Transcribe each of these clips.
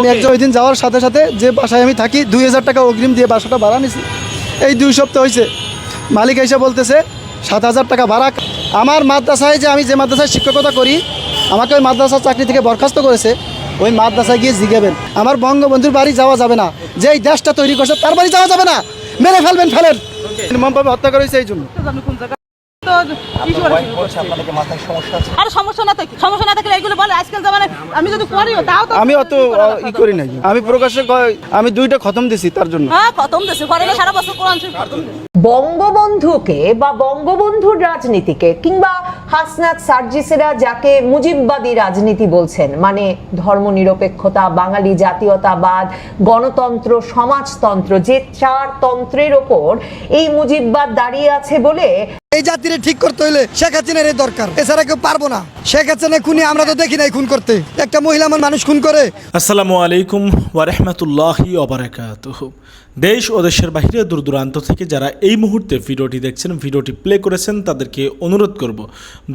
আমি একজন ওই দিন যাওয়ার সাথে সাথে যে বাসায় আমি থাকি দুই হাজার টাকা অগ্রিম দিয়ে বাসাটা ভাড়া নিছি। এই দুই সপ্তাহ হয়েছে মালিক এসে বলতেছে সাত হাজার টাকা ভাড়া। আমার মাদ্রাসায় যে আমি যে মাদ্রাসায় শিক্ষকতা করি আমাকে ওই মাদ্রাসার চাকরি থেকে বরখাস্ত করেছে। ওই মাদ্রাসায় গিয়ে জিগাবেন। আমার বঙ্গবন্ধুর বাড়ি যাওয়া যাবে না। যে এই দেশটা তৈরি করছে তার বাড়ি যাওয়া যাবে না। মেরে ফেলবেন ফেলেন। নির্মমভাবে হত্যা করেছে এই জন্য। জানি কোন জায়গা তো কিছু করে শুরু আরে সমস্যা না থাকলে সমস্যা না থাকলে এগুলো বলে? আজকাল জামানে আমি যদি করিও তাও তো আমি অত ই করি নাই। আমি প্রকাশ্যে আমি দুইটা খতম দিছি তার জন্য। হ্যাঁ খতম দেশে ঘরে সারা বছর কোরআন শরীফ বঙ্গবন্ধুকে বা বঙ্গবন্ধুর রাজনীতিকে কিংবা হাসনাত সার্জিসেরা যাকে মুজিববাদী রাজনীতি বলছেন মানে ধর্মনিরপেক্ষতা বাঙালি জাতীয়তাবাদ গণতন্ত্র সমাজতন্ত্র যে চার তন্ত্রের ওপর এই মুজিববাদ দাঁড়িয়ে আছে বলে এই জাতিরে ঠিক করতে হইলে শেখ হাসিনার এই দরকার। এছাড়া কেউ পারব না। শেখ হাসিনা খুনি, আমরা তো দেখি নাই খুন করতে। একটা মহিলা মানুষ খুন করে। আসসালামু আলাইকুম ওয়ারহমতুল্লাহি অবরাকাত দেশ ও দেশের বাহিরে দূর দূরান্ত থেকে যারা এই মুহূর্তে ভিডিওটি দেখছেন, ভিডিওটি প্লে করেছেন, তাদেরকে অনুরোধ করব,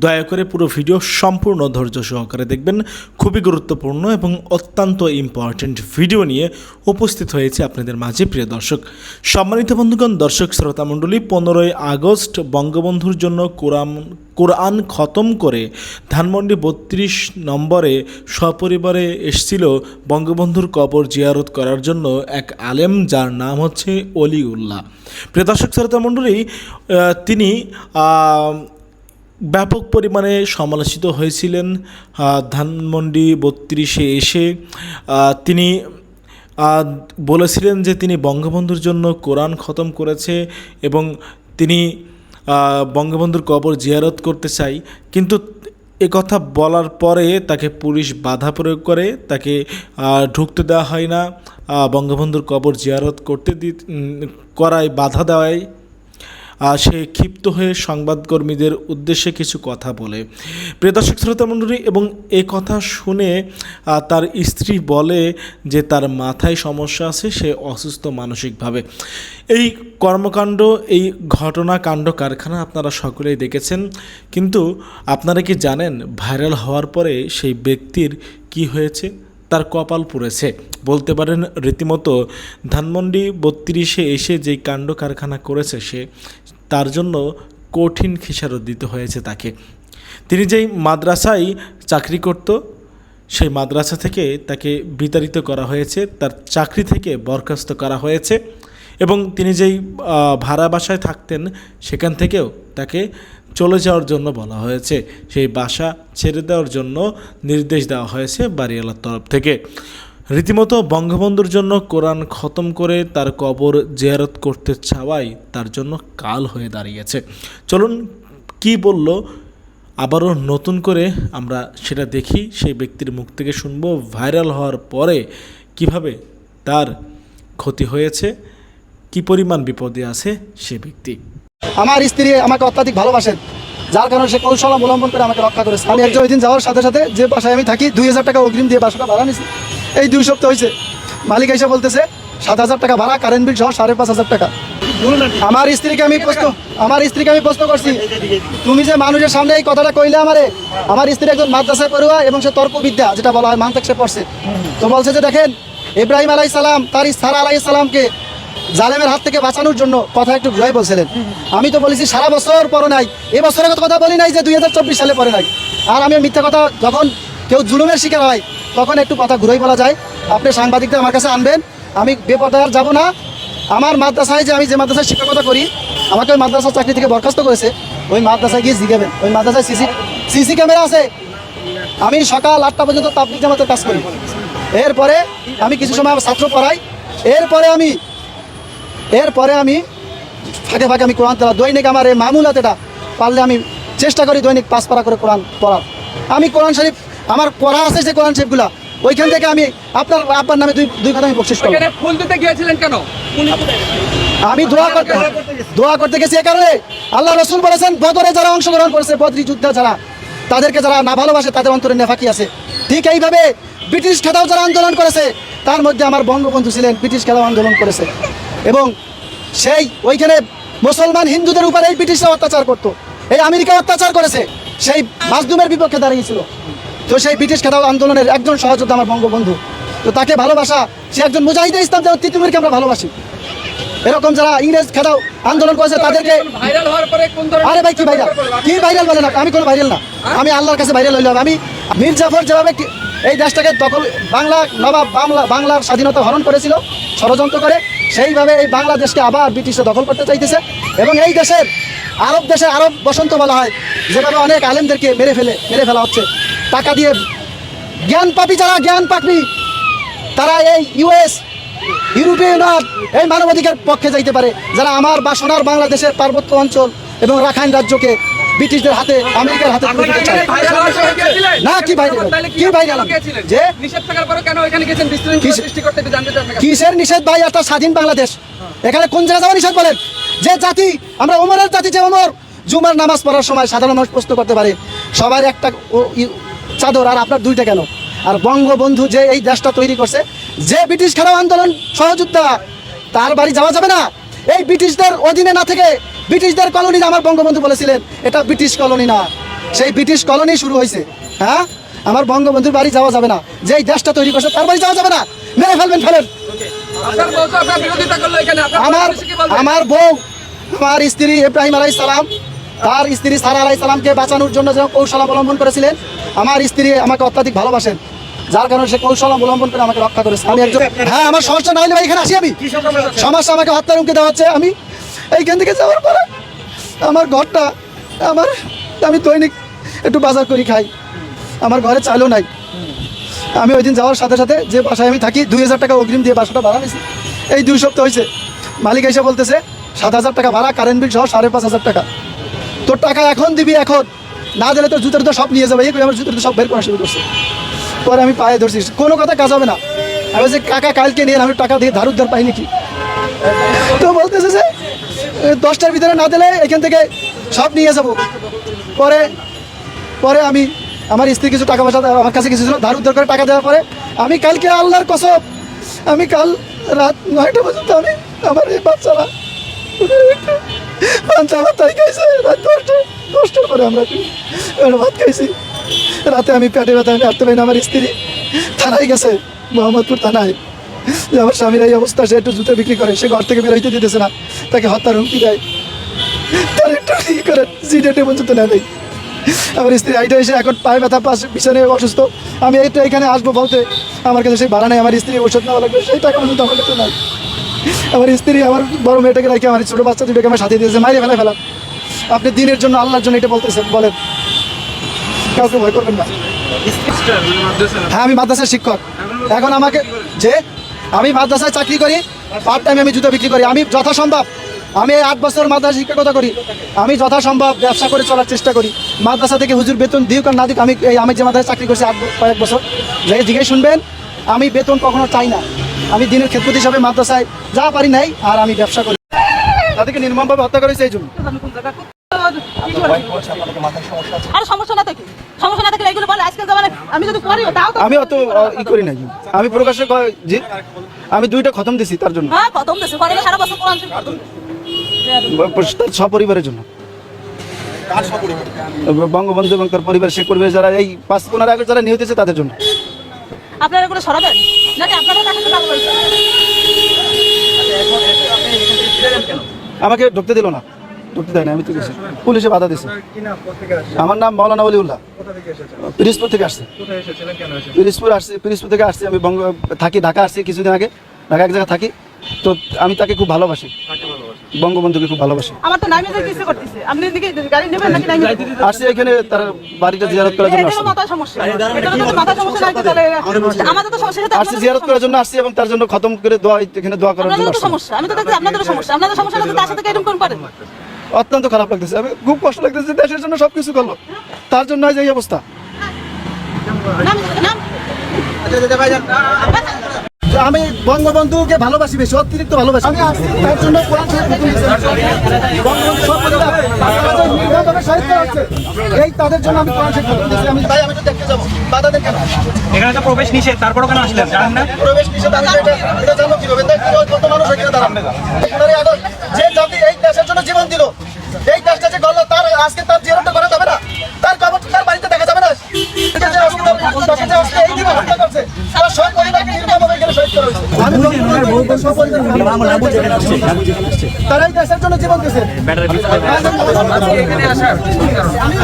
দয়া করে পুরো ভিডিও সম্পূর্ণ ধৈর্য সহকারে দেখবেন। খুবই গুরুত্বপূর্ণ এবং অত্যন্ত ইম্পর্ট্যান্ট ভিডিও নিয়ে উপস্থিত হয়েছে আপনাদের মাঝে প্রিয় দর্শক। সম্মানিত বন্ধুগণ দর্শক শ্রোতা মণ্ডলী, পনেরোই আগস্ট বঙ্গবন্ধুর জন্য কোরআন কোরআন খতম করে ধানমন্ডি বত্রিশ নম্বরে সপরিবারে এসেছিল বঙ্গবন্ধুর কবর জিয়ারত করার জন্য এক আলেম, যার নাম হচ্ছে অলিউল্লাহ। প্রিয় দর্শক, শ্রোতা মণ্ডলী তিনি ব্যাপক পরিমাণে সমালোচিত হয়েছিলেন ধানমন্ডি বত্রিশে এসে। তিনি বলেছিলেন যে তিনি বঙ্গবন্ধুর জন্য কোরআন খতম করেছে এবং তিনি বঙ্গবন্ধুর কবর জিয়ারত করতে চাই। কিন্তু কথা বলার পরে তাকে পুলিশ বাধা প্রয়োগ করে, তাকে ঢুকতে দেওয়া হয় না। বঙ্গবন্ধুর কবর জিয়ারত করতে দি করায় বাধা দেওয়ায়। সে ক্ষিপ্ত হয়ে সংবাদকর্মীদের উদ্দেশ্যে কিছু কথা বলে। প্রিয় দর্শক, শ্রোতা মণ্ডলী, এবং এ কথা শুনে তার স্ত্রী বলে যে তার মাথায় সমস্যা আছে, সে অসুস্থ মানসিকভাবে। এই কর্মকাণ্ড, এই ঘটনা কাণ্ড কারখানা আপনারা সকলেই দেখেছেন, কিন্তু আপনারা কি জানেন ভাইরাল হওয়ার পরে সেই ব্যক্তির কি হয়েছে? তার কপাল পুড়েছে। বলতে পারেন রীতিমতো ধানমন্ডি বত্রিশে এসে যেই কাণ্ড কারখানা করেছে সে তার জন্য কঠিন খেসারত দিতে হয়েছে তাকে। তিনি যেই মাদ্রাসায় চাকরি করত, সেই মাদ্রাসা থেকে তাকে বিতাড়িত করা হয়েছে, তার চাকরি থেকে বরখাস্ত করা হয়েছে এবং তিনি যেই ভাড়া বাসায় থাকতেন, সেখান থেকেও তাকে চলে যাওয়ার জন্য বলা হয়েছে। সেই বাসা ছেড়ে দেওয়ার জন্য নির্দেশ দেওয়া হয়েছে বাড়িওয়ালার তরফ থেকে। রীতিমতো বঙ্গবন্ধুর জন্য কোরআন খতম করে তার কবর জিয়ারত করতে চাওয়াই তার জন্য কাল হয়ে দাঁড়িয়েছে। চলুন কি বলল, আবারও নতুন করে আমরা সেটা দেখি, সেই ব্যক্তির মুখ থেকে শুনব, ভাইরাল হওয়ার পরে কীভাবে তার ক্ষতি হয়েছে, কি পরিমাণ বিপদে আছে সে ব্যক্তি। আমার স্ত্রী আমাকে অত্যাধিক ভালোবাসেন যার কারণে সে কৌশল অবলম্বন করে আমাকে রক্ষা করেছে। আমি একজন ওই দিন যাওয়ার সাথে সাথে যে বাসায় আমি থাকি, দুই হাজার টাকা অগ্রিম দিয়ে বাসাটা ভাড়া এই দুই সপ্তাহ হয়েছে মালিক এসে বলতেছে, সাত হাজার টাকা ভাড়া কারেন্ট বিল সহ সাড়ে পাঁচ হাজার টাকা। আমার স্ত্রীকে আমি প্রশ্ন, আমার স্ত্রীকে আমি প্রশ্ন করছি, তুমি যে মানুষের সামনে এই কথাটা কইলে আমারে, আমার স্ত্রী একজন মাদ্রাসায় পড়ুয়া এবং সে তর্কবিদ্যা, যেটা বলা হয় মান্তাক সে পড়ছে। তো বলছে যে দেখেন, ইব্রাহিম আলাই সালাম, তার সারা আলাই সালামকে জালেমের হাত থেকে বাঁচানোর জন্য কথা একটু ঘুরাই বলছিলেন। আমি তো বলেছি, সারা বছর পরে নাই এবছরের কথা বলি নাই যে দুই হাজার চব্বিশ সালে পরে নাই। আর আমি মিথ্যা কথা যখন কেউ জুলুমের শিকার হয় তখন একটু কথা ঘুরাই বলা যায়। আপনি সাংবাদিকদের আমার কাছে আনবেন। আমি বেপরদার যাব না। আমার মাদ্রাসায় যে আমি যে মাদ্রাসায় শিক্ষকতা করি, আমাকে ওই মাদ্রাসার চাকরি থেকে বরখাস্ত করেছে। ওই মাদ্রাসায় গিয়ে জিগাবেন। ওই মাদ্রাসায় সিসি সিসি ক্যামেরা আছে। আমি সকাল আটটা পর্যন্ত তাবলিক জামাতের কাজ করি। এরপরে আমি কিছু সময় আমার ছাত্র পড়াই। এরপরে আমি এরপরে আমি, ফাঁকে ফাঁকে আমি কোরআন তেলা দৈনিক আমার এই মামুলাত এটা পারলে আমি চেষ্টা করি দৈনিক পাঁচ পারা করে কোরআন পড়ার। আমি কোরআন শরীফ আমার পড়া আছে যে কোরআন শরীফগুলা ওইখান থেকে আমি আপনার আপনার নামে দুই দুই কথা আমি বকশিস করব ফুল দিতে গিয়েছিলেন কেন? আমি দোয়া করতে দোয়া করতে গেছি এ কারণে। আল্লাহ রসুল বলেছেন বদরে যারা অংশগ্রহণ করেছে বদরি যুদ্ধে যারা তাদেরকে যারা না ভালোবাসে তাদের অন্তরে নেফাকি আছে। ঠিক এইভাবে ব্রিটিশ খেতাও যারা আন্দোলন করেছে তার মধ্যে আমার বঙ্গবন্ধু ছিলেন ব্রিটিশ খেতাও আন্দোলন করেছে। এবং সেই ওইখানে মুসলমান হিন্দুদের উপর এই ব্রিটিশরা অত্যাচার করতো এই আমেরিকা অত্যাচার করেছে সেই মাজদুমের বিপক্ষে দাঁড়িয়েছিল। তো সেই ব্রিটিশ খেতাও আন্দোলনের একজন সহযোদ্ধা আমার বঙ্গবন্ধু। তো তাকে ভালোবাসা সে একজন মুজাহিদে ইসলাম যেমন তিতুমিরকে আমরা ভালোবাসি। এরকম যারা ইংরেজ খেদাও আন্দোলন করেছে তাদেরকে আরে ভাই কি ভাইরাল কি ভাইরাল বলে না আমি কোনো ভাইরাল না। আমি আল্লাহর কাছে ভাইরাল হইলাম। আমি মীর জাফর যেভাবে এই দেশটাকে দখল বাংলা নবাব বাংলা বাংলার স্বাধীনতা হরণ করেছিল ষড়যন্ত্র করে সেইভাবে এই বাংলাদেশকে আবার ব্রিটিশরা দখল করতে চাইতেছে। এবং এই দেশের আরব দেশে আরব বসন্ত বলা হয় যেভাবে অনেক আলেমদেরকে মেরে ফেলে মেরে ফেলা হচ্ছে। টাকা দিয়ে জ্ঞান পাপি যারা জ্ঞান পাপি তারা এই ইউএস ইউরোপীয় এই মানবাধিকার পক্ষে যাইতে পারে যারা আমার বা সোনার বাংলাদেশের পার্বত্য অঞ্চল এবং রাখাইন রাজ্যকে ব্রিটিশদের হাতে আমেরিকার হাতে তুলে দিতে চায়? না কি ভাই কি ছিলেন? যে নিষেধ থাকার পরে কেন এখানে গেছেন? সৃষ্টি করতে জানতে চাই কিসের নিষেধ ভাই? একটা স্বাধীন বাংলাদেশ। এখানে কোন জায়গায় যাওয়া নিষেধ বলেন? যে জাতি আমরা ওমরের জাতি যে ওমর জুমার নামাজ পড়ার সময় সাধারণ মানুষ প্রশ্ন করতে পারে। সবার একটা চাদর আর আপনার দুইটা কেন? আর বঙ্গবন্ধু যে এই দেশটা তৈরি করছে যে ব্রিটিশ খেলাও আন্দোলন সহযোদ্ধা তার বাড়ি যাওয়া যাবে না। এই ব্রিটিশদের অধীনে না থেকে ব্রিটিশদের কলোনি আমার বঙ্গবন্ধু বলেছিলেন এটা ব্রিটিশ কলোনি না। সেই ব্রিটিশ কলোনি শুরু হয়েছে। হ্যাঁ? আমার বঙ্গবন্ধুর বাড়ি যাওয়া যাবে না। যে এই দেশটা তৈরি করছে তার বাড়ি যাওয়া যাবে না। মেরে ফেলবেন ফেলেন। আমার? আমার বউ আমার স্ত্রী ইব্রাহিম আলাই সালাম তার স্ত্রী সারা আলাই সালামকে বাঁচানোর জন্য যে কৌশল অবলম্বন করেছিলেন আমার স্ত্রী আমাকে অত্যাধিক ভালোবাসেন। যার কারণে সে কৌশল অবলম্বন করে আমাকে রক্ষা করেছে। আমি একজন হ্যাঁ আমার সমস্যা না হলে ভাই এখানে আসি আমি। সমস্যা? আমাকে হত্যার হুমকি দেওয়া হচ্ছে আমি। এইখান থেকে যাওয়ার পরে আমার ঘরটা আমার আমি দৈনিক একটু বাজার করি খাই। আমার ঘরে চালও নাই। আমি ওই দিন যাওয়ার সাথে সাথে যে বাসায় আমি থাকি দুই হাজার টাকা অগ্রিম দিয়ে বাসাটা ভাড়া নিয়েছি। এই দুই সপ্তাহ হয়েছে। মালিক এসে বলতেছে সাত হাজার টাকা ভাড়া কারেন্ট বিল সহ সাড়ে পাঁচ হাজার টাকা। তোর টাকা এখন দিবি এখন। না দিলে তোর জুতোর তো সব নিয়ে যাবে। এই করে আমার জুতোর তো সব বের করা শুরু করছে। পরে আমি পায়ে ধরছি। কোনো কথা কাজ হবে না। আমি বলছি, কাকা, কালকে নিয়ে আমি টাকা দিয়ে ধার পাই নাকি? তো বলতেছে যে দশটার ভিতরে না দিলে এখান থেকে সব নিয়ে যাব। পরে পরে আমি আমার স্ত্রী কিছু টাকা পয়সা আমার কাছে কিছু ছিল ধার উদ্ধার করে টাকা দেওয়ার পরে আমি কালকে আল্লাহর কসব আমি কাল রাত নয়টা পর্যন্ত আমি আমার এই বাচ্চারা রাত আমি ব্যথা আমি পারি না আমার স্ত্রী থানায় গেছে, মোহাম্মদপুর থানায়। যে আমার স্বামীর এই অবস্থা, সে একটু জুতো বিক্রি করে, সে ঘর থেকে বেরোইতে দিতেছে না, তাকে হত্যার হুমকি দেয়। তার একটু ই করে সিডেটে পর্যন্ত নেয় আমার স্ত্রী আইটা এসে এখন পায়ে ব্যথা, পাশ বিছানে অসুস্থ। আমি এইটা এখানে আসব বলতে, আমার কাছে সেই ভাড়া নেই, আমার স্ত্রী ওষুধ নেওয়া লাগবে সেই টাকা পর্যন্ত আমার কাছে নাই। আমার স্ত্রী, আমার বড় মেয়েটাকে রেখে আমার ছোটো বাচ্চা দুটোকে আমার সাথে দিয়েছে, মাইরে ফেলা ফেলা। আপনি দিনের জন্য আল্লাহর জন্য এটা বলতেছেন, বলেন। কাউকে ভয় করবেন না। হ্যাঁ আমি মাদ্রাসার শিক্ষক। এখন আমাকে, যে, আমি মাদ্রাসায় চাকরি করি পার্ট টাইমে আমি জুতো বিক্রি করি, আমি যথাসম্ভব, আমি আট বছর মাদ্রাসা শিক্ষকতা করি, আমি যথাসম্ভব ব্যবসা করে চলার চেষ্টা করি। মাদ্রাসা থেকে হুজুর বেতন দিক আর না দিক আমি আমি যে মাদ্রাসায় চাকরি করছি আট কয়েক বছর জিজ্ঞেস শুনবেন, আমি বেতন কখনো চাই না। আমি দিনের ক্ষেত্র হিসাবে মাদ্রাসায় যা পারি নাই আর আমি ব্যবসা করি। তাদেরকে নির্মমভাবে হত্যা করেছে এই জন্য। আমি কোন জায়গা আর সমস্যা না থাকে সমস্যা না থাকলে এগুলো বলে আজকাল জামানে আমি যদি করিও তাও তো আমি অত ই করি নাই। আমি প্রকাশ্যে দুইটা খতম দিছি তার জন্য। হ্যাঁ সপরিবারের জন্য। বঙ্গবন্ধু এবং তার পরিবার শেখ পরিবার যারা এই পাঁচ পনেরো আগস্ট যারা নিহত হয়েছে তাদের জন্য। আপনারা এগুলো সরাবেন? নাকি আপনারা তাকে ভালো বলছেন আমাকে ঢুকতে দিল না। ঢুকতে দেয় না আমি তো গেছি। পুলিশে বাধা দিছে। আমার নাম মৌলানা অলিউল্লাহ পিরিজপুর থেকে আসছে। পিরিজপুর আসছে, পিরিজপুর থেকে আসছি। আমি থাকি ঢাকা আসছি কিছুদিন আগে। ঢাকা এক জায়গায় থাকি। তো আমি তাকে খুব ভালোবাসি। বঙ্গবন্ধুকে খুব ভালোবাসি। আমার তো ইচ্ছে করতেছে। আপনি এদিকে গাড়ি নেবেন নাকি আসছি এখানে তার বাড়িটা জিয়ারত করার জন্য আসছি। সমস্যা। সমস্যা তাহলে আমাদের তো সমস্যা আসছি জিয়ারত করার জন্য আসছে এবং তার জন্য খতম করে দোয়া এখানে দোয়া করার জন্য আপনাদের সমস্যা আমি তো দেখছি সমস্যা। আপনাদের সমস্যা তো তার সাথে এরকম কোন পারেন অত্যন্ত খারাপ লাগতেছে। আমি খুব কষ্ট লাগতেছে দেশের জন্য সবকিছু করল। তার জন্য আজ এই অবস্থা। নাম নাম। আমি বঙ্গবন্ধুকে ভালোবাসি বেশি অতিরিক্ত ভালোবাসি। আমি তার জন্য কোরআন। এই তাদের জন্য আমি কোরআন নতুন দিয়েছি। আমি ভাই আমি তো দেখতে যাব। বাধা দেন কেন? এখানে তো প্রবেশ নিষেধ তারপরও কেন আসলেন? জানেন না? প্রবেশ নিষেধ আমি এটা এটা জানো কীভাবে? দেখ কত মানুষ এখানে দাঁড়ান যে জাতি এই দেশের জন্য জীবন দিল এই দেশটা যে গড়লো তার আজকে তার জীবনটা করা যাবে না। তারাই দেশের জন্য জীবন দিয়েছে।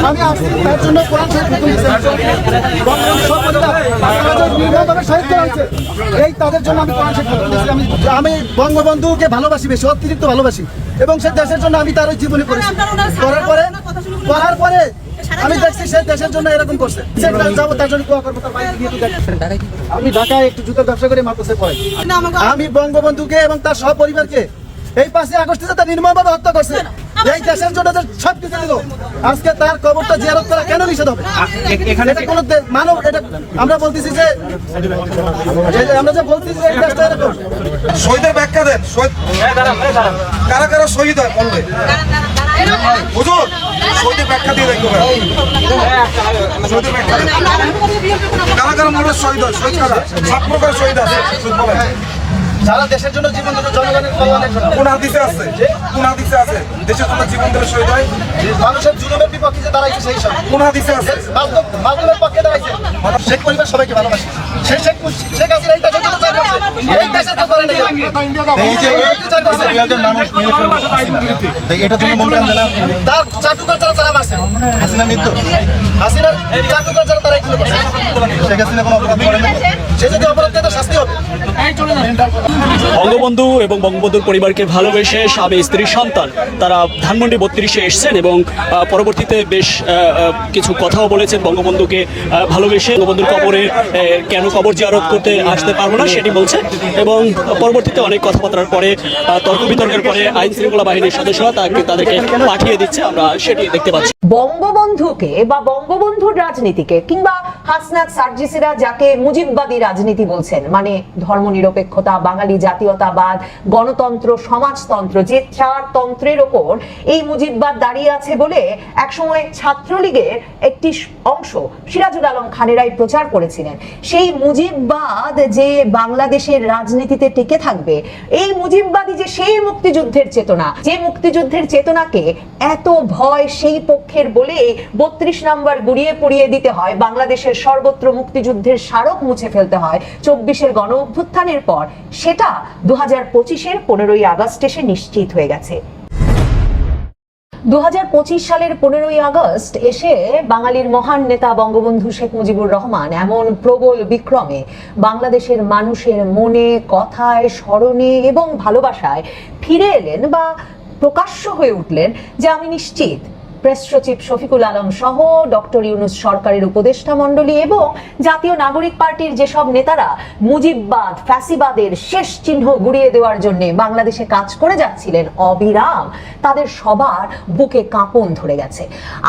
আমি আসছি তার জন্য কোরআন। এই তাদের জন্য আমি কোরআন। আমি আমি বঙ্গবন্ধুকে ভালোবাসি, বেশি অতিরিক্ত ভালোবাসি এবং সে দেশের জন্য আমি তার জীবনে করেছি করার পরে করার পরে আমি দেখছি সে দেশের জন্য এরকম করছে। যাব তার জন্য কুয়া করব তার বাইরে গিয়ে আমি ঢাকায় একটু জুতোর ব্যবসা করে মাদ্রাসে পড়াই। আমি বঙ্গবন্ধুকে এবং তার সহপরিবারকে এই পাশে আগস্টে তার নির্মমভাবে হত্যা করছে এই দেশের জন্য সব কিছু দিল আজকে তার কবরটা জিয়ারত করা কেন নিষেধ হবে? এখানে এটা কোনো মানব এটা আমরা বলতেছি যে যে- আমরা যে বলতেছি যে এই দেশটা এরকম। শহীদের ব্যাখ্যা দেন শহীদ কারা কারা শহীদ হয় বলবে? হুজুর শহীদের ব্যাখ্যা দিয়ে দেখো শহীদের ব্যাখ্যা কারা কারা মনে শহীদ হয় শহীদ কারা? সাত প্রকার শহীদ আছে। যারা দেশের জন্য জীবন দিল জনগণের কল্যাণের জন্য। কোন হাদিসে আছে? কোন হাদিসে আছে? দেশের জন্য জীবন দিলে শহীদ হয়? মানুষের জুলুমের বিপক্ষে যে দাঁড়াইছে সেই সব। কোন হাদিসে আছে? মাধ্যম মাধ্যমের পক্ষে দাঁড়াইছে। শেখ পরিবার সবাইকে ভালোবাসে। সেই শেখ শেখ হাসিনা এই দেশের জন্য চাই করছে। এই দেশের তো করে নাই। এই যে চাই করছে এটার জন্য মূল কারণ জানা। তার চাটুকার যারা তারা মারছে হাসিনা মৃত্যু? হাসিনার চাটুকার যারা তারা এগুলো শেখ হাসিনা কোনো অপরাধ করে না সে যদি অপরাধ করে শাস্তি হবে। বঙ্গবন্ধু এবং বঙ্গবন্ধুর পরিবারকে ভালোবেসে স্বামী স্ত্রী সন্তান তারা ধানমন্ডি বত্রিশে এসছেন এবং আহ, পরবর্তীতে বেশ আহ, আহ, কিছু কথাও বলেছেন বঙ্গবন্ধুকে আহ, ভালোবেসে। বঙ্গবন্ধুর কবরে আহ, কেন কবর জিয়ারত করতে আসতে পারব না সেটি বলছেন এবং পরবর্তীতে অনেক কথাবার্তার পরে আহ, তর্ক বিতর্কের পরে আইন শৃঙ্খলা বাহিনীর সদস্যরা তাকে তাদেরকে পাঠিয়ে দিচ্ছে। আমরা সেটি দেখতে পাচ্ছি। বঙ্গবন্ধুকে বা বঙ্গবন্ধুর রাজনীতিকে কিংবা হাসনাত সার্জিসেরা যাকে মুজিববাদী রাজনীতি বলছেন মানে ধর্মনিরপেক্ষতা, বাঙালি জাতীয়তাবাদ, গণতন্ত্র, সমাজতন্ত্র, যে চার তন্ত্রের ওপর এই মুজিববাদ দাঁড়িয়ে আছে বলে একসময় ছাত্রলীগের একটি অংশ সিরাজুল আলম খানেরাই প্রচার করেছিলেন। সেই মুজিববাদ যে বাংলাদেশের রাজনীতিতে টিকে থাকবে, এই মুজিববাদী যে সেই মুক্তিযুদ্ধের চেতনা, যে মুক্তিযুদ্ধের চেতনাকে এত ভয় সেই পক্ষের বলে বত্রিশ নাম্বার গুড়িয়ে পুড়িয়ে দিতে হয়। বাংলাদেশের সর্বত্র মুক্তিযুদ্ধের স্মারক মুছে ফেলতে হয়। চব্বিশের গণ অভ্যুত্থানের পর সেটা দু হাজার পঁচিশের পনেরোই আগস্ট এসে নিশ্চিত হয়ে গেছে। দু সালের পনেরোই আগস্ট এসে বাঙালির মহান নেতা বঙ্গবন্ধু শেখ মুজিবুর রহমান এমন প্রবল বিক্রমে বাংলাদেশের মানুষের মনে, কথায়, স্মরণে এবং ভালোবাসায় ফিরে এলেন বা প্রকাশ্য হয়ে উঠলেন যে আমি নিশ্চিত প্রেস সচিব শফিকুল আলম সহ ডক্টর ইউনুস সরকারের উপদেষ্টা মণ্ডলী এবং জাতীয় নাগরিক পার্টির যেসব নেতারা মুজিববাদ, ফ্যাসিবাদের শেষ চিহ্ন গুড়িয়ে দেওয়ার জন্য বাংলাদেশে কাজ করে যাচ্ছিলেন অবিরাম, তাদের সবার বুকে কাঁপন ধরে গেছে।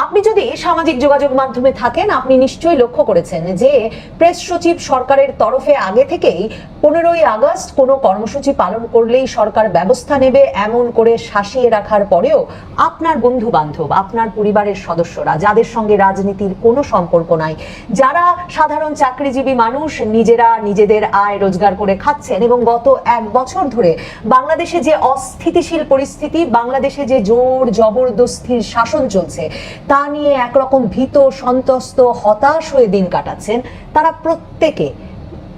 আপনি যদি সামাজিক যোগাযোগ মাধ্যমে থাকেন, আপনি নিশ্চয়ই লক্ষ্য করেছেন যে প্রেস সচিব সরকারের তরফে আগে থেকেই পনেরোই আগস্ট কোনো কর্মসূচি পালন করলেই সরকার ব্যবস্থা নেবে এমন করে শাসিয়ে রাখার পরেও আপনার বন্ধু বান্ধব আপনার পরিবারের সদস্যরা, যাদের সঙ্গে রাজনীতির কোনো সম্পর্ক নাই, যারা সাধারণ চাকরিজীবী মানুষ, নিজেরা নিজেদের আয় রোজগার করে খাচ্ছেন এবং গত এক বছর ধরে বাংলাদেশে যে অস্থিতিশীল পরিস্থিতি, বাংলাদেশে যে জোর জবরদস্তির শাসন চলছে, তা নিয়ে একরকম ভীত সন্তস্ত হতাশ হয়ে দিন কাটাচ্ছেন, তারা প্রত্যেকে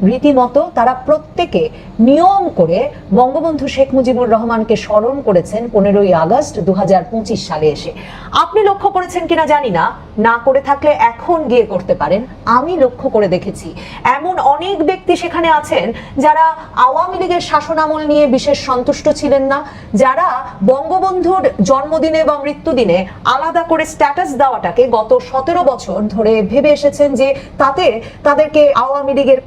রীতিমতো তারা প্রত্যেকে নিয়ম করে বঙ্গবন্ধু শেখ মুজিবুর রহমানকে স্মরণ করেছেন পনেরোই আগস্ট দু হাজার পঁচিশ সালে এসে। আপনি লক্ষ্য করেছেন কিনা জানি না না করে থাকলে এখন গিয়ে করতে পারেন, আমি লক্ষ্য করে দেখেছি। এমন অনেক ব্যক্তি সেখানে আছেন যারা আওয়ামী লীগের শাসনামল নিয়ে বিশেষ সন্তুষ্ট ছিলেন না, যারা বঙ্গবন্ধুর জন্মদিনে বা মৃত্যুদিনে আলাদা করে স্ট্যাটাস দেওয়াটাকে গত সতেরো বছর ধরে ভেবে এসেছেন যে তাতে তাদেরকে আওয়ামী লীগের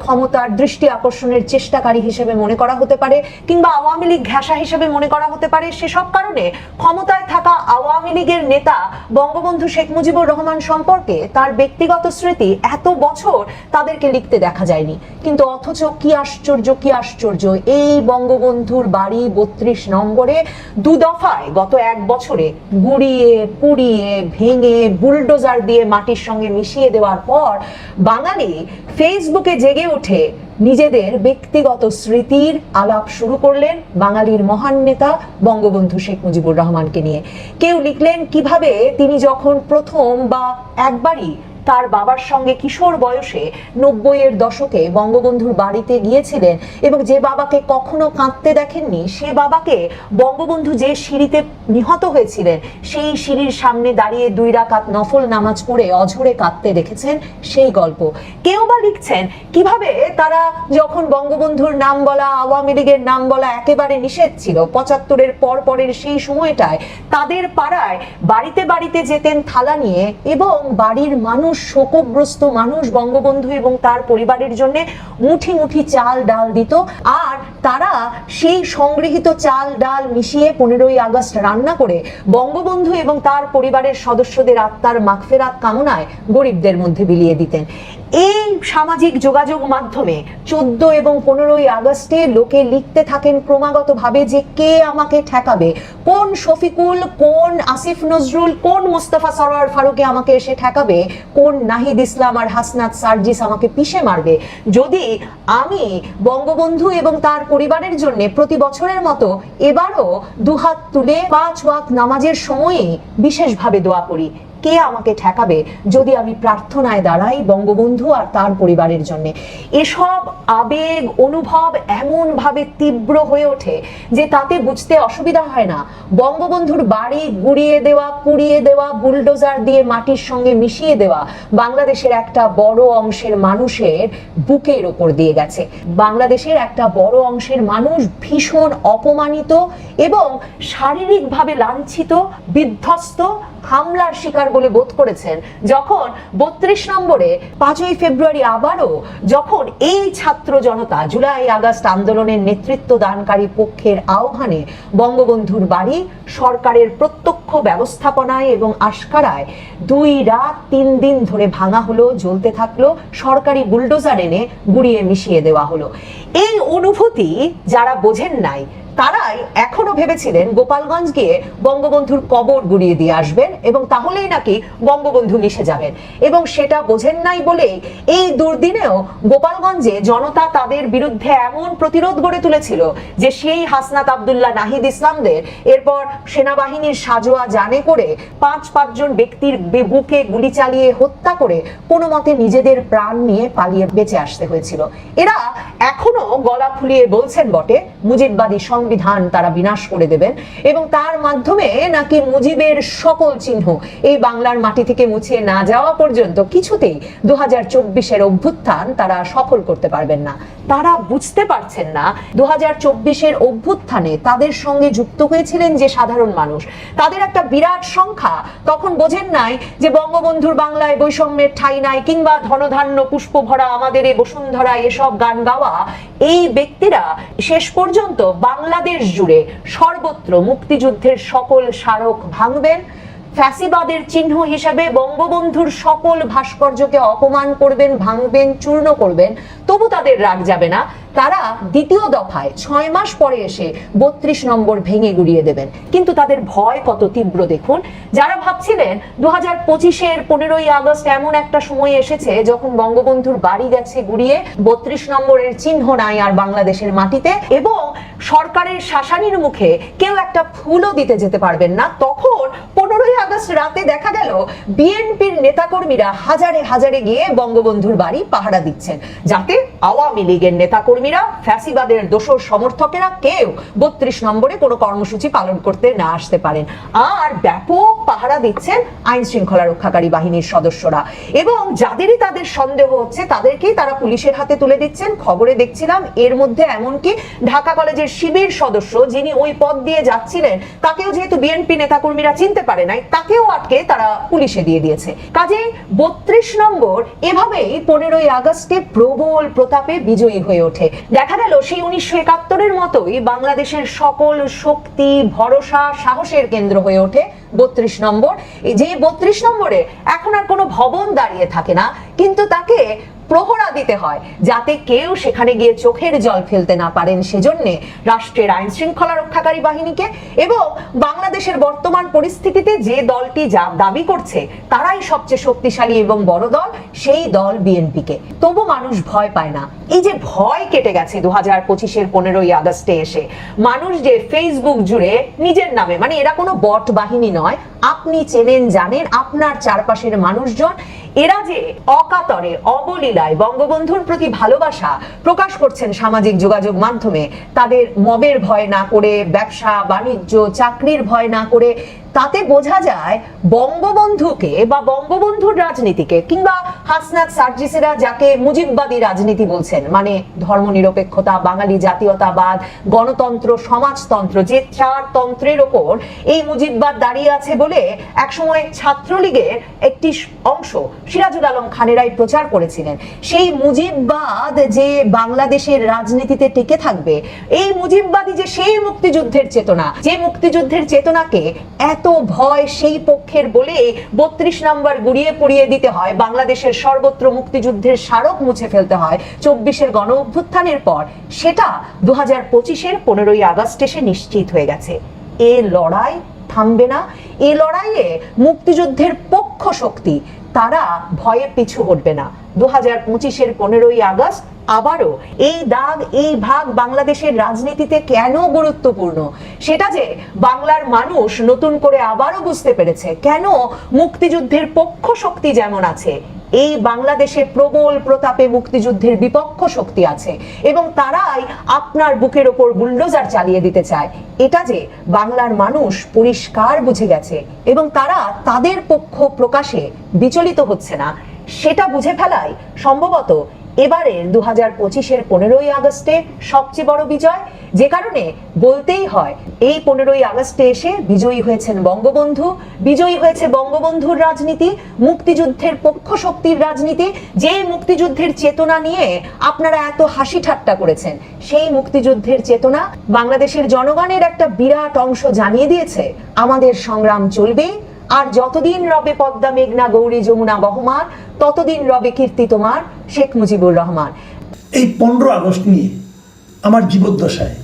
ক্ষমতার দৃষ্টি আকর্ষণের চেষ্টাকারী হিসেবে মনে করা হতে পারে কিংবা আওয়ামী লীগ ঘেঁষা হিসেবে মনে করা হতে পারে, সেসব কারণে ক্ষমতায় থাকা আওয়ামী লীগের নেতা বঙ্গবন্ধু শেখ মুজিবুর রহমান সম্পর্কে তার ব্যক্তিগত স্মৃতি এত বছর তাদেরকে লিখতে দেখা যায়নি। কিন্তু অথচ কি আশ্চর্য কি আশ্চর্য, এই বঙ্গবন্ধুর বাড়ি বত্রিশ নম্বরে দু দফায় গত এক বছরে গুড়িয়ে, পুড়িয়ে, ভেঙে, বুলডোজার দিয়ে মাটির সঙ্গে মিশিয়ে দেওয়ার পর বাঙালি ফেসবুকে জেগে ওঠে নিজেদের ব্যক্তিগত স্মৃতির আলাপ শুরু করলেন বাঙালির মহান নেতা বঙ্গবন্ধু শেখ মুজিবুর রহমানকে নিয়ে। কেউ লিখলেন, কীভাবে তিনি যখন প্রথম বা একবারই তার বাবার সঙ্গে কিশোর বয়সে নব্বইয়ের দশকে বঙ্গবন্ধুর বাড়িতে গিয়েছিলেন এবং যে বাবাকে কখনো কাঁদতে দেখেননি, সে বাবাকে বঙ্গবন্ধু যে সিঁড়িতে নিহত হয়েছিলেন, সেই সিঁড়ির সামনে দাঁড়িয়ে দুই রাকাত নফল নামাজ পড়ে অঝরে কাঁদতে দেখেছেন সেই গল্প। কেউ বা লিখছেন, কীভাবে তারা যখন বঙ্গবন্ধুর নাম বলা, আওয়ামী লীগের নাম বলা একেবারে নিষেধ ছিল, পঁচাত্তরের পর পরের সেই সময়টায় তাদের পাড়ায় বাড়িতে বাড়িতে যেতেন থালা নিয়ে এবং বাড়ির মানুষ শোকগ্রস্ত মানুষ বঙ্গবন্ধু এবং তার পরিবারের জন্য মুঠি মুঠি চাল ডাল দিত। আর তারা সেই সংগৃহীত চাল ডাল মিশিয়ে পনেরোই আগস্ট রান্না করে বঙ্গবন্ধু এবং তার পরিবারের সদস্যদের আত্মার মাগফেরাত কামনায় গরিবদের মধ্যে বিলিয়ে দিতেন। এই সামাজিক যোগাযোগ মাধ্যমে চোদ্দ এবং পনেরোই আগস্টে লোকে লিখতে থাকেন ক্রমাগত ভাবে যে কে আমাকে ঠেকাবে, কোন শফিকুল, কোন আসিফ নজরুল, কোন মোস্তফা সরোয়ার ফারুকে আমাকে এসে ঠেকাবে কোন নাহিদ ইসলাম আর হাসনাত সার্জিস আমাকে পিষে মারবে? যদি আমি বঙ্গবন্ধু এবং তার পরিবারের জন্য প্রতি বছরের মতো এবারও দুহাত তুলে পাঁচ ওয়াক নামাজের সময়ই বিশেষভাবে দোয়া করি। কে আমাকে ঠেকাবে যদি আমি প্রার্থনায় দাঁড়াই বঙ্গবন্ধু আর তার পরিবারের জন্য? এসব আবেগ, অনুভব এমন ভাবে তীব্র হয়ে ওঠে যে তাতে বুঝতে অসুবিধা হয় না। বঙ্গবন্ধুর বাড়ি গুড়িয়ে দেওয়া, পুড়িয়ে দেওয়া, বুলডোজার দিয়ে মাটির সঙ্গে মিশিয়ে দেওয়া বাংলাদেশের একটা বড় অংশের মানুষের বুকের ওপর দিয়ে গেছে। বাংলাদেশের একটা বড় অংশের মানুষ ভীষণ অপমানিত এবং শারীরিকভাবে লাঞ্ছিত, বিধ্বস্ত হামলার শিকার বলে বোধ করেছেন। যখন বত্রিশ নম্বরে পাঁচই ফেব্রুয়ারি আবারও যখন এই ছাত্র জনতা জুলাই, আগস্ট আন্দোলনের নেতৃত্ব দানকারী পক্ষের আহ্বানে বঙ্গবন্ধুর বাড়ি সরকারের প্রত্যক্ষ ব্যবস্থাপনায় এবং আশকারায় দুই রাত তিন দিন ধরে ভাঙা হলো, জ্বলতে থাকল, সরকারি বুলডোজার এনে গুড়িয়ে মিশিয়ে দেওয়া হলো। এই অনুভূতি যারা বোঝেন নাই তারাই এখনও ভেবেছিলেন গোপালগঞ্জ গিয়ে বঙ্গবন্ধুর কবর গুড়িয়ে দিয়ে আসবেন এবং তাহলেই নাকি বঙ্গবন্ধু মিশে যাবেন। এবং সেটা বোঝেন নাই বলেই এই দুর্দিনেও গোপালগঞ্জে জনতা তাদের বিরুদ্ধে এমন প্রতিরোধ গড়ে তুলেছিল যে সেই হাসনাত আবদুল্লাহ নাহিদ ইসলামদের এরপর সেনাবাহিনীর সাজোয়া জানে করে পাঁচ পাঁচজন ব্যক্তির বুকে গুলি চালিয়ে হত্যা করে কোনো মতে নিজেদের প্রাণ নিয়ে পালিয়ে বেঁচে আসতে হয়েছিল। এরা এখনও গলা ফুলিয়ে বলছেন বটে, মুজিববাদী সংবিধান তারা বিনাশ করে দেবেন এবং তার মাধ্যমে নাকি মুজিবের সকল চিহ্ন এই বাংলার মাটি থেকে মুছে না যাওয়া পর্যন্ত কিছুতেই দু হাজার চব্বিশের অভ্যুত্থান তারা সফল করতে পারবেন না। তারা বুঝতে পারছেন না দু হাজার চব্বিশের অভ্যুত্থানে তাদের সঙ্গে যুক্ত হয়েছিলেন যে সাধারণ মানুষ। তাদের একটা বিরাট সংখ্যা। তখন বোঝেন নাই যে বঙ্গবন্ধুর বাংলায় বৈষম্যের ঠাই নাই কিংবা ধনধান্য পুষ্প ভরা আমাদের এ বসুন্ধরা এসব গান গাওয়া। এই ব্যক্তিরা শেষ পর্যন্ত বাংলাদেশ জুড়ে সর্বত্র মুক্তিযুদ্ধের সকল স্মারক ভাঙবেন। ফ্যাসিবাদের চিহ্ন হিসাবে বঙ্গবন্ধুর সকল ভাস্কর্যকে অপমান করবেন, ভাঙবেন, চূর্ণ করবেন, তবু তাদের রাগ যাবে না। তারা দ্বিতীয় দফায় ছয় মাস পরে এসে বত্রিশ নম্বর ভেঙে গুড়িয়ে দেবেন। কিন্তু তাদের ভয় কত তীব্র দেখুন। যারা ভাবছিলেন দু হাজার পঁচিশের পনেরোই আগস্ট এমন একটা সময় এসেছে যখন বঙ্গবন্ধুর বাড়ি গেছে গুড়িয়ে, বত্রিশ নম্বরের চিহ্ন নাই আর বাংলাদেশের মাটিতে, এবং সরকারের শাসানির মুখে কেউ একটা ফুলও দিতে যেতে পারবেন না, তখন পনেরোই আগস্ট রাতে দেখা গেল বিএনপির নেতাকর্মীরা হাজারে হাজারে গিয়ে বঙ্গবন্ধুর বাড়ি পাহারা দিচ্ছেন। যাতে আওয়ামী লীগের নেতাকর্মীরা ফ্যাসিবাদের দোষর সমর্থকেরা কেউ বত্রিশ নম্বরে কোনো কর্মসূচি পালন করতে না আসতে পারেন। আর ব্যাপক পাহারা দিচ্ছেন আইন শৃঙ্খলা রক্ষাকারী বাহিনীর সদস্যরা। এবং যাদেরই তাদের সন্দেহ হচ্ছে, তাদেরকেই তারা পুলিশের হাতে তুলে দিচ্ছেন। খবরে দেখছিলাম, এর মধ্যে এমনকি ঢাকা কলেজের শিবির সদস্য যিনি ওই পদ দিয়ে যাচ্ছিলেন, তাকেও যেহেতু বিএনপি নেতাকর্মীরা চিনতে পারে নাই, তাকেও আটকে তারা পুলিশে দিয়ে দিয়েছে। কাজে বত্রিশ নম্বর, এভাবেই পনেরোই আগস্টে প্রবল প্রতাপে বিজয়ী হয়ে ওঠে। দেখা গেল সেই উনিশশো একাত্তরের মতোই বাংলাদেশের সকল শক্তি, ভরসা, সাহসের কেন্দ্র হয়ে ওঠে বত্রিশ নম্বর। এই যে বত্রিশ নম্বরে এখন আর কোনো ভবন দাঁড়িয়ে থাকে না, কিন্তু তাকে প্রহরা দিতে হয় যাতে কেউ সেখানে গিয়ে চোখের জল ফেলতে না পারেন সেজন্য রাষ্ট্রের আইন শৃঙ্খলা রক্ষাকারী বাহিনীকে এবং বাংলাদেশের বর্তমান পরিস্থিতিতে যে দলটি যা দাবি করছে তারাই সবচেয়ে শক্তিশালী এবং বড় দল, সেই দল বিএনপিকে। তবু মানুষ ভয় পায় না। এই যে ভয় কেটে গেছে দু হাজার পঁচিশের পনেরোই আগস্টে এসে, মানুষ যে ফেসবুক জুড়ে নিজের নামে মানে এরা কোনো বট বাহিনী নয়, আপনি চেনেন, জানেন, আপনার চারপাশের মানুষজন এরা যে অকাতরে অবলীলায় বঙ্গবন্ধুর প্রতি ভালোবাসা প্রকাশ করছেন সামাজিক যোগাযোগ মাধ্যমে, তাদের মবের ভয় না করে, ব্যবসা, বাণিজ্য, চাকরির ভয় না করে তাতে বোঝা যায় বঙ্গবন্ধুকে বা বঙ্গবন্ধুর রাজনীতিকে কিংবা হাসনাত সার্জিসেরা যাকে মুজিববাদী রাজনীতি বলছেন মানে ধর্মনিরপেক্ষতা, বাঙালি জাতীয়তাবাদ, গণতন্ত্র, সমাজতন্ত্র, যে চার তন্ত্রের ওপর এই মুজিববাদ দাঁড়িয়ে আছে বলে একসময় ছাত্রলীগের একটি অংশ সিরাজুল আলম খানেরাই প্রচার করেছিলেন। সেই মুজিববাদ যে বাংলাদেশের রাজনীতিতে টিকে থাকবে, এই মুজিববাদী যে সেই মুক্তিযুদ্ধের চেতনা, যে মুক্তিযুদ্ধের চেতনাকে এত ভয় সেই পক্ষের বলে বত্রিশ নাম্বার গুড়িয়ে পুড়িয়ে দিতে হয়। বাংলাদেশের সর্বত্র মুক্তিযুদ্ধের স্মারক মুছে ফেলতে হয়। চব্বিশের গণ অভ্যুত্থানের পর সেটা দু হাজার পঁচিশের পনেরোই আগস্ট এসে নিশ্চিত হয়ে গেছে। এ লড়াই থামবে না। এ লড়াইয়ে মুক্তিযুদ্ধের পক্ষ শক্তি তারা ভয়ে পিছু হটবে না। দু হাজার পঁচিশের পনেরোই আগস্ট আবারও এই দাগ, এই ভাগ বাংলাদেশের রাজনীতিতে কেন গুরুত্বপূর্ণ? সেটা যে বাংলার মানুষ নতুন করে আবারও বুঝতে পেরেছে। কেন মুক্তিযুদ্ধের পক্ষ শক্তি যেমন আছে এই বাংলাদেশে প্রবল প্রতাপে মুক্তিযুদ্ধের বিপক্ষ শক্তি আছে এবং তারাই আপনার বুকের ওপর বুলডোজার চালিয়ে দিতে চায়। এটা যে বাংলার মানুষ পরিষ্কার বুঝে গেছে এবং তারা তাদের পক্ষ প্রকাশে বিচলিত হচ্ছে না, সেটা বুঝে ফেলায় সম্ভবত এবারের দু হাজার পঁচিশের পনেরোই আগস্টে সবচেয়ে বড় বিজয়, যে কারণে বলতেই হয়, এই পনেরোই আগস্টে এসে বিজয়ী হয়েছেন বঙ্গবন্ধু। বিজয়ী হয়েছে বঙ্গবন্ধুর রাজনীতি, মুক্তিযুদ্ধের পক্ষ শক্তির রাজনীতি। যে মুক্তিযুদ্ধের চেতনা নিয়ে আপনারা এত হাসি ঠাট্টা করেছেন, সেই মুক্তিযুদ্ধের চেতনা বাংলাদেশের জনগণের একটা বিরাট অংশ জানিয়ে দিয়েছে। আমাদের সংগ্রাম চলবে আর যতদিন রবে পদ্মা মেঘনা গৌরী যমুনা বহমান, ততদিন রবে কীর্তি তোমার শেখ মুজিবুর রহমান। এই পনেরো আগস্ট নিয়ে আমার জীবদ্দশায়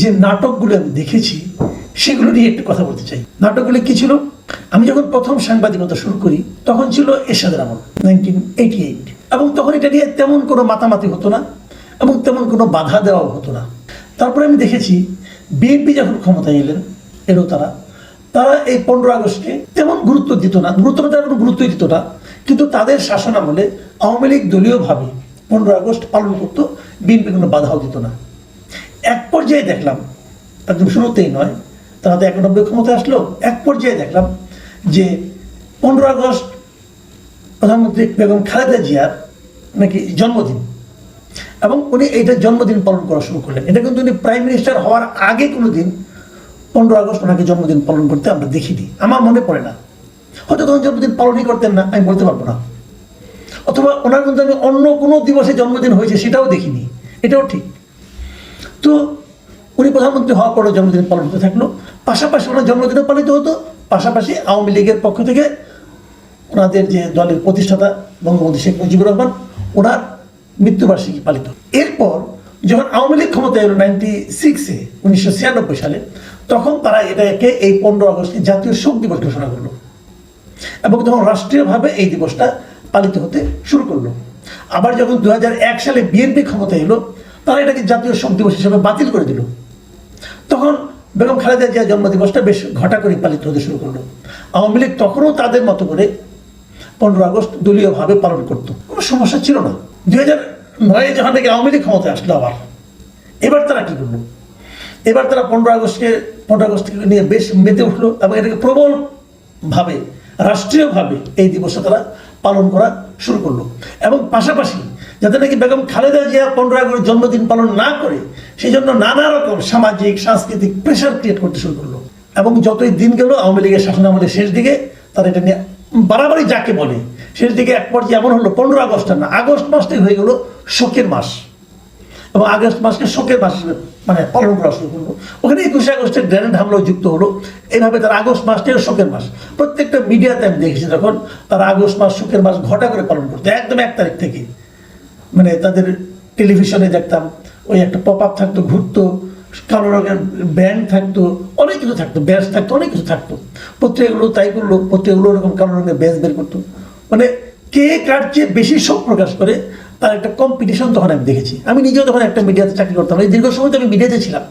যে নাটকগুলো আমি দেখেছি, সেগুলো নিয়ে একটু কথা বলতে চাই। নাটকগুলো কি ছিল? আমি যখন প্রথম সাংবাদিকতা শুরু করি, তখন ছিল এরশাদের আমল নাইনটিন এইটি এইট এবং তখন এটা নিয়ে তেমন কোনো মাতামাতি হতো না, এবং তেমন কোনো বাধা দেওয়াও হতো না। তারপরে আমি দেখেছি, বিএনপি যখন ক্ষমতায় এলেন এলো তারা তারা এই পনেরো আগস্টে তেমন গুরুত্ব দিত না। গুরুত্ব তারা কোনো গুরুত্বই দিত না। কিন্তু তাদের শাসন আমলে আওয়ামী লীগ দলীয়ভাবে পনেরো আগস্ট পালন করতো, বিএনপি কোনো বাধাও দিত না। এক পর্যায়ে দেখলাম একদম শুরুতেই নয়, তারা তো একানব্বই ক্ষমতায় আসলো, এক পর্যায়ে দেখলাম যে পনেরো আগস্ট প্রধানমন্ত্রী বেগম খালেদা জিয়ার নাকি জন্মদিন। এবং উনি এইটা জন্মদিন পালন করা শুরু করলেন। এটা কিন্তু উনি প্রাইম মিনিস্টার হওয়ার আগে কোনো দিন পনেরো আগস্ট ওনাকে জন্মদিন পালন করতে আমরা দেখিনি। আমার মনে পড়ে না। হয়তো তখন জন্মদিন পালনই করতেন না, আমি বলতে পারব না। অথবা ওনার কিন্তু আমি অন্য কোনো দিবসে জন্মদিন হয়েছে সেটাও দেখিনি। এটাও ঠিক। তো উনি প্রধানমন্ত্রী হওয়ার পরও জন্মদিন পালন করতে থাকল। পাশাপাশি ওনার জন্মদিনও পালিত হতো। পাশাপাশি আওয়ামী লীগের পক্ষ থেকে ওনাদের যে দলের প্রতিষ্ঠাতা বঙ্গবন্ধু শেখ মুজিবুর রহমান, ওনার মৃত্যুবার্ষিকী পালিত। এরপর যখন আওয়ামী লীগ ক্ষমতায় এলো নাইনটি সিক্সে উনিশশো ছিয়ানব্বই সালে তখন তারা এটাকে এই পনেরো আগস্টে জাতীয় শোক দিবস ঘোষণা করল। এবং তখন রাষ্ট্রীয়ভাবে এই দিবসটা পালিত হতে শুরু করল। আবার যখন দু হাজার এক সালে বিএনপি ক্ষমতা এলো, তারা এটাকে জাতীয় শোক দিবস হিসেবে বাতিল করে দিল। তখন বেগম খালেদা জিয়া জন্মদিবসটা বেশ ঘটা করে পালিত হতে শুরু করল। আওয়ামী লীগ তখনও তাদের মতো করে পনেরো আগস্ট দলীয়ভাবে পালন করতো। কোনো সমস্যা ছিল না। দুই হাজার নয়ে যখন থেকে আওয়ামী লীগ ক্ষমতায় আসলো আবার। এবার তারা কি করল? এবার তারা পনেরো আগস্টকে, পনেরো আগস্ট নিয়ে বেশ মেতে উঠল এবং এটাকে প্রবলভাবে, রাষ্ট্রীয়ভাবে এই দিবসটা তারা পালন করা শুরু করল। এবং পাশাপাশি যাতে নাকি বেগম খালেদা জিয়া পনেরো আগস্ট জন্মদিন পালন না করে, সেই জন্য নানা রকম সামাজিক, সাংস্কৃতিক প্রেশার ক্রিয়েট করতে শুরু করল। এবং যতই দিন গেল, আওয়ামী লীগের শাসন আমলের শেষ দিকে তারা এটা নিয়ে বাড়াবাড়ি যাকে বলে, শেষ দিকে এক পর্যায়ে এমন হলো, পনেরো আগস্ট না, আগস্ট মাসটাই হয়ে গেল শোকের মাস। এবং আগস্ট মাসকে শোকের মাস মানে পালন করা শুরু করল। ওখানে একুশে আগস্টের গ্রেনেড হামলাও যুক্ত হলো। এইভাবে তারা আগস্ট মাসটাই শোকের মাস। প্রত্যেকটা মিডিয়াতে আমি দেখেছি তখন তারা আগস্ট মাস শোকের মাস ঘটা করে পালন করতো। একদম এক তারিখ থেকে। মানে তাদের টেলিভিশনে দেখতাম, ওই একটা পপ আপ থাকতো, ঘুরতো, কালো রঙের ব্যান্ড থাকতো, অনেক কিছু থাকতো, ব্যাস থাকতো, অনেক কিছু থাকতো। পত্রিকাগুলো তাই করল, পত্রিকাগুলো ওরকম কালো রঙের ব্যাস বের করতো। মানে কে কার চেয়ে বেশি শোক প্রকাশ করে তার একটা কম্পিটিশন তখন আমি দেখেছি। আমি নিজেও তখন একটা মিডিয়াতে চাকরি করতাম, এই দীর্ঘ সময় তো আমি মিডিয়াতে ছিলাম।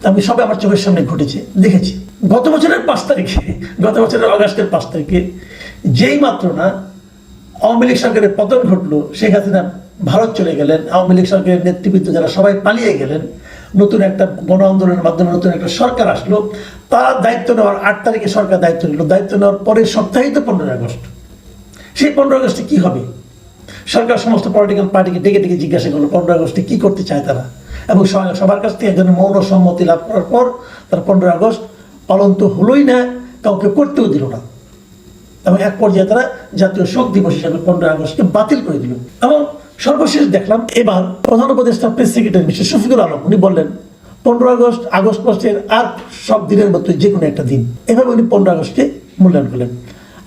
তা আমি সবে আমার চোখের সামনে ঘটেছে, দেখেছি। গত বছরের পাঁচ তারিখে, গত বছরের আগস্টের পাঁচ তারিখে যেই মাত্র না আওয়ামী লীগ সরকারের পতন ঘটলো, শেখ হাসিনা ভারত চলে গেলেন, আওয়ামী লীগ সরকারের নেতৃবৃন্দ যারা সবাই পালিয়ে গেলেন, নতুন একটা গণ আন্দোলনের মাধ্যমে নতুন একটা সরকার আসলো, তার দায়িত্ব নেওয়ার আট তারিখে সরকার দায়িত্ব নিল। দায়িত্ব নেওয়ার পরের সপ্তাহেই তো পনেরোই আগস্ট। সেই পনেরো আগস্টে কি হবে? সরকার সমস্ত পলিটিক্যাল পার্টিকে ডেকে ডেকে জিজ্ঞাসা করল পনেরো আগস্টে কি করতে চায় তারা? এবং সবার কাছ থেকে একজনের মৌন সম্মতি লাভ করার পর তার পনেরো আগস্ট পালন তো হলোই না, কাউকে করতেও দিল না। এবং এক পর্যায়ে তারা জাতীয় শোক দিবস হিসাবে পনেরো আগস্টকে বাতিল করে দিল। এবং সর্বশেষ দেখলাম, এবার প্রধান উপদেষ্টা press secretary mister Shafiqul Alam, উনি বললেন পনেরো আগস্ট আগস্ট মাসের আর সব দিনের মতো যে কোনো একটা দিন। এভাবে উনি পনেরো আগস্টকে মূল্যায়ন করলেন।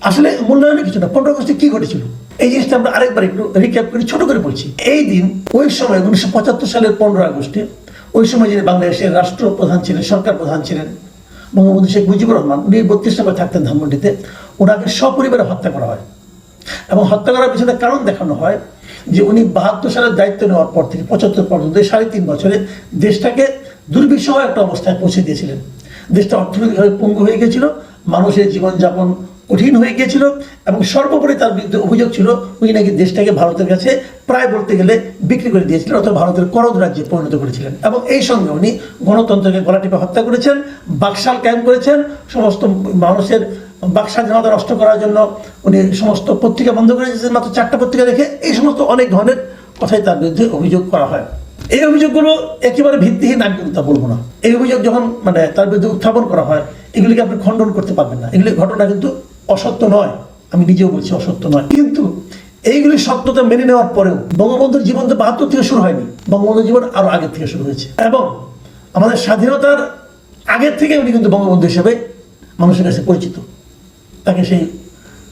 আসলে মূল্যায়নে কিছু না পনেরো আগস্টে কি ঘটেছিল? এই জিনিসটা আমরা আরেকবার একটু রিক্যাপ করে ছোট করে বলছি। এই দিন, ওই সময় উনিশশো পঁচাত্তর সালের পনেরো আগস্টে, ওই সময় যিনি বাংলাদেশের রাষ্ট্রপ্রধান ছিলেন সরকার প্রধান ছিলেন বঙ্গবন্ধু শেখ মুজিবুর রহমান, উনি বত্রিশ নম্বর থাকতেন ধানমন্ডিতে, ওনাকে সপরিবারে হত্যা করা হয়। এবং হত্যা করার পিছনে কারণ দেখানো হয় যে উনি বাহাত্তর সালের দায়িত্ব নেওয়ার পর থেকে, পঁচাত্তর পর্যন্ত সাড়ে তিন বছরে দেশটাকে দুর্বিষহ একটা অবস্থায় পৌঁছে দিয়েছিলেন। দেশটা অর্থনৈতিকভাবে পঙ্গু হয়ে গেছিল, মানুষের জীবনযাপন কঠিন হয়ে গিয়েছিল এবং সর্বোপরি তার বিরুদ্ধে অভিযোগ ছিল, উনি নাকি দেশটাকে ভারতের কাছে প্রায় বলতে গেলে বিক্রি করে দিয়েছিলেন অথবা ভারতের করদ রাজ্যে পরিণত করেছিলেন। এবং এই সঙ্গে উনি গণতন্ত্রকে গলা টিপে হত্যা করেছেন, বাকশাল ক্যাম্প করেছেন, সমস্ত মানুষের বাক স্বাধীনতা নষ্ট করার জন্য উনি সমস্ত পত্রিকা বন্ধ করে দিয়েছেন, মাত্র চারটা পত্রিকা রেখে এই সমস্ত অনেক ধরনের কথাই তার বিরুদ্ধে অভিযোগ করা হয়। এই অভিযোগগুলো একেবারে ভিত্তিহীন, আমি কিন্তু তা বলব না। এই অভিযোগ যখন মানে তার বিরুদ্ধে উত্থাপন করা হয়, এগুলিকে আপনি খণ্ডন করতে পারবেন না। এগুলি ঘটনা কিন্তু অসত্য নয়। আমি নিজেও বলছি অসত্য নয়। কিন্তু এইগুলি সত্যতা মেনে নেওয়ার পরেও বঙ্গবন্ধুর জীবন তো বাহাত্তর থেকে শুরু হয়নি। বঙ্গবন্ধুর জীবন আরও আগের থেকে শুরু হয়েছে। এবং আমাদের স্বাধীনতার আগের থেকে উনি কিন্তু বঙ্গবন্ধু হিসেবে মানুষের কাছে পরিচিত। তাকে সেই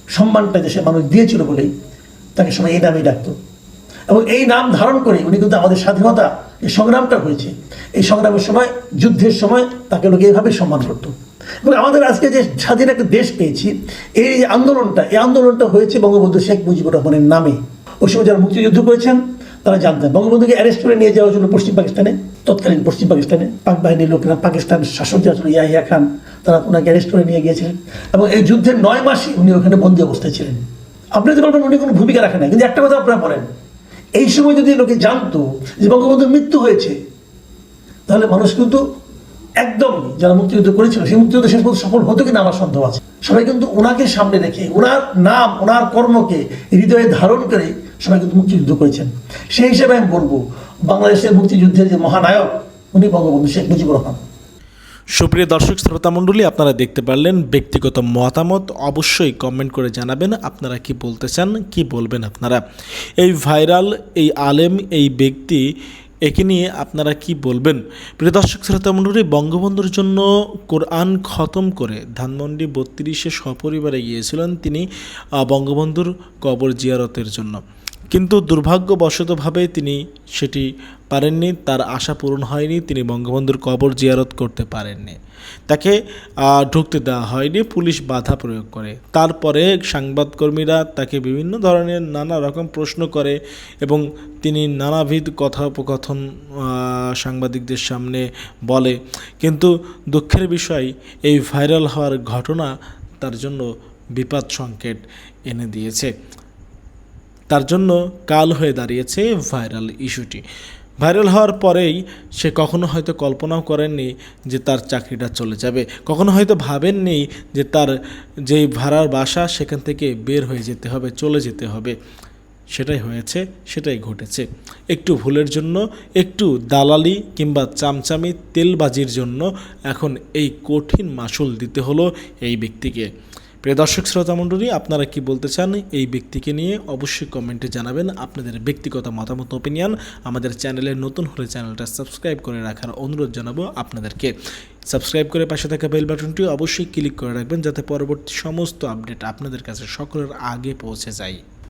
সম্মানটা দেশে মানুষ দিয়েছিল বলেই তাকে সবাই এই নামেই ডাকতো। এবং এই নাম ধারণ করে উনি কিন্তু আমাদের স্বাধীনতা এই সংগ্রামটা হয়েছে। এই সংগ্রামের সময়, যুদ্ধের সময় তাকে লোক এইভাবে সম্মান করতো। এবং আমাদের আজকে যে স্বাধীন একটা দেশ পেয়েছি, এই আন্দোলনটা এই আন্দোলনটা হয়েছে বঙ্গবন্ধু শেখ মুজিবুর রহমানের নামে। ওই সময় যারা মুক্তিযুদ্ধ করেছেন, তারা জানতেন, বঙ্গবন্ধুকে অ্যারেস্ট করে নিয়ে যাওয়ার জন্য পশ্চিম পাকিস্তানে, তৎকালীন পশ্চিম পাকিস্তানে, পাক বাহিনীর লোকেরা পাকিস্তান শাসক যারা ইয়াহিয়া খান, তারা ওনাকে অ্যারেস্ট করে নিয়ে গিয়েছিলেন। এবং এই যুদ্ধের নয় মাসই উনি ওখানে বন্দী অবস্থায় ছিলেন। আপনি তো বলবেন উনি কোনো ভূমিকা রাখেন না কিন্তু একটা কথা আপনারা বলেন। এই সময় যদি লোকে জানতো যে বঙ্গবন্ধুর মৃত্যু হয়েছে, তাহলে মানুষ কিন্তু একদম যারা মুক্তিযুদ্ধ করেছিল, সেই মুক্তিযুদ্ধ শেষ পর্যন্ত সফল হতো কিনা আমার সন্দেহ আছে। সবাই কিন্তু ওনাকে সামনে রেখে, ওনার নাম, ওনার কর্মকে হৃদয়ে ধারণ করে সবাই কিন্তু মুক্তিযুদ্ধ করেছেন। সেই হিসেবে আমি বলব, বাংলাদেশের মুক্তিযুদ্ধের যে মহানায়ক, উনি বঙ্গবন্ধু শেখ মুজিবুর রহমান। সুপ্রিয় দর্শক, শ্রোতা মণ্ডলী, আপনারা দেখতে পারলেন ব্যক্তিগত মতামত। অবশ্যই কমেন্ট করে জানাবেন আপনারা কি বলতে চান, কি বলবেন আপনারা। এই ভাইরাল এই আলেম, এই ব্যক্তি, একে নিয়ে আপনারা কি বলবেন? প্রিয় দর্শক, শ্রোতা মণ্ডলী, বঙ্গবন্ধুর জন্য কোরআন খতম করে ধানমন্ডি বত্রিশে সপরিবারে গিয়েছিলেন তিনি বঙ্গবন্ধুর কবর জিয়ারতের জন্য। কিন্তু দুর্ভাগ্যবশতভাবে তিনি সেটি পারেননি, তার আশা পূরণ হয়নি, তিনি বঙ্গবন্ধুর কবর জিয়ারত করতে পারেননি। তাকে ঢুকতে দেওয়া হয়নি, পুলিশ বাধা প্রয়োগ করে। তারপরে সাংবাদকর্মীরা তাকে বিভিন্ন ধরনের নানা রকম প্রশ্ন করে এবং তিনি নানাবিধ কথোপকথন সাংবাদিকদের সামনে বলে। কিন্তু দুঃখের বিষয়, এই ভাইরাল হওয়ার ঘটনা তার জন্য বিপদ সংকেত এনে দিয়েছে। তার জন্য কাল হয়ে দাঁড়িয়েছে ভাইরাল ইস্যুটি। ভাইরাল হওয়ার পরেই সে কখনো হয়তো কল্পনাও করেননি যে তার চাকরিটা চলে যাবে। কখনো হয়তো ভাবেননি যে তার যেই ভাড়ার বাসা সেখান থেকে বের হয়ে যেতে হবে, চলে যেতে হবে। সেটাই হয়েছে, সেটাই ঘটেছে। একটু ভুলের জন্য, একটু দালালি কিংবা চামচামি তেলবাজির জন্য এখন এই কঠিন মাসুল দিতে হলো এই ব্যক্তিকে। প্রিয় দর্শক, শ্রোতা মণ্ডলী, আপনারা কি বলতে চান এই ব্যক্তিকে নিয়ে? অবশ্যই কমেন্টে জানাবেন আপনাদের ব্যক্তিগত মতামত ওপিনিয়ন আমাদের চ্যানেলে নতুন হলে চ্যানেলটা সাবস্ক্রাইব করে রাখার অনুরোধ জানাব আপনাদেরকে। সাবস্ক্রাইব করে পাশে থাকা বেল বাটনটি অবশ্যই ক্লিক করে রাখবেন, যাতে পরবর্তী সমস্ত আপডেট আপনাদের কাছে সকলের আগে পৌঁছে যায়।